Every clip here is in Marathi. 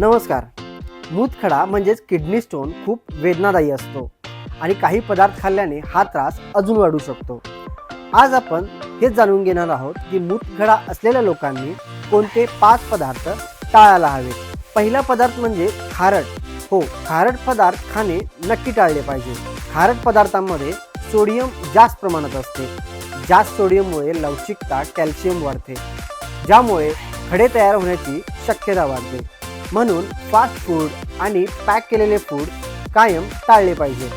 नमस्कार. मूतखडा म्हणजेच किडनी स्टोन खूप वेदनादायी असतो आणि काही पदार्थ खाल्ल्याने हा त्रास अजून वाढू शकतो. आज आपण हेच जाणून घेणार आहोत की मूतखडा असलेल्या लोकांनी कोणते पाच पदार्थ टाळायला हवेत. पहिला पदार्थ म्हणजे खारट. हो खारट पदार्थ खाणे नक्की टाळले पाहिजे. खारट पदार्थांमध्ये सोडियम जास्त प्रमाणात असते. जास्त सोडियममुळे लवचिकता कॅल्शियम वाढते. ज्यामुळे खडे तयार होण्याची शक्यता वाढते. म्हणून फास्ट फूड आणि पॅक केलेले फूड कायम टाळले पाहिजे.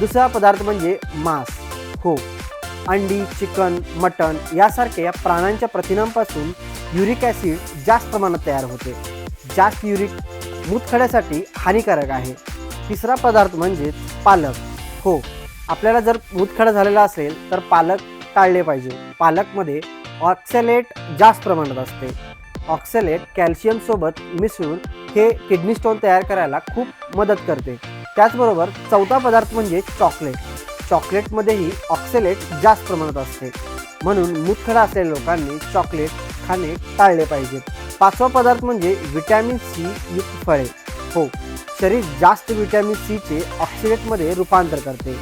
दुसरा पदार्थ म्हणजे मांस. हो. अंडी चिकन मटण यासारख्या प्राण्यांच्या प्रथिनांपासून युरिक ॲसिड जास्त प्रमाणात तयार होते. जास्त युरिक मूतखड्यासाठी हानिकारक आहे. तिसरा पदार्थ म्हणजे पालक. हो. आपल्याला जर मूतखडा झालेला असेल तर पालक टाळले पाहिजे. पालकमध्ये ऑक्सेलेट जास्त प्रमाणात असते. ऑक्सेलेट कॅल्शियमसोबत मिसळून हे किडनी स्टोन तयार करायला खूप मदत करते. त्याचबरोबर चौथा पदार्थ म्हणजे चॉकलेट. चॉकलेटमध्येही ऑक्सिलेट जास्त प्रमाणात असते. म्हणून मूतखडा असलेल्या लोकांनी चॉकलेट खाणे टाळले पाहिजेत पाचवा पदार्थ म्हणजे व्हिटॅमिन सी युक्त फळे. हो शरीर जास्त व्हिटॅमिन सीचे ऑक्सिडेटमध्ये रूपांतर करते.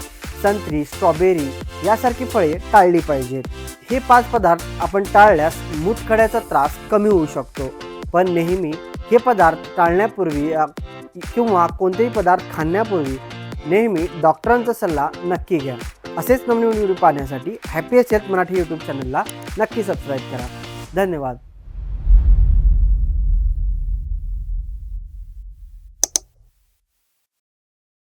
संत्री स्ट्रॉबेरी यासारखी फळे टाळली पाहिजेत. हे पाच पदार्थ आपण टाळल्यास मूतखड्याचा त्रास कमी होऊ शकतो. पण नेहमी हे पदार्थ टाळण्यापूर्वी किंवा कोणतेही पदार्थ खाण्यापूर्वी नेहमी डॉक्टरांचा सल्ला नक्की घ्या. असेच नवनवीन व्हिडिओ पाहण्यासाठी हॅपीएस्ट हेल्थ मराठी यूट्यूब चॅनलला नक्की सबस्क्राईब करा. धन्यवाद.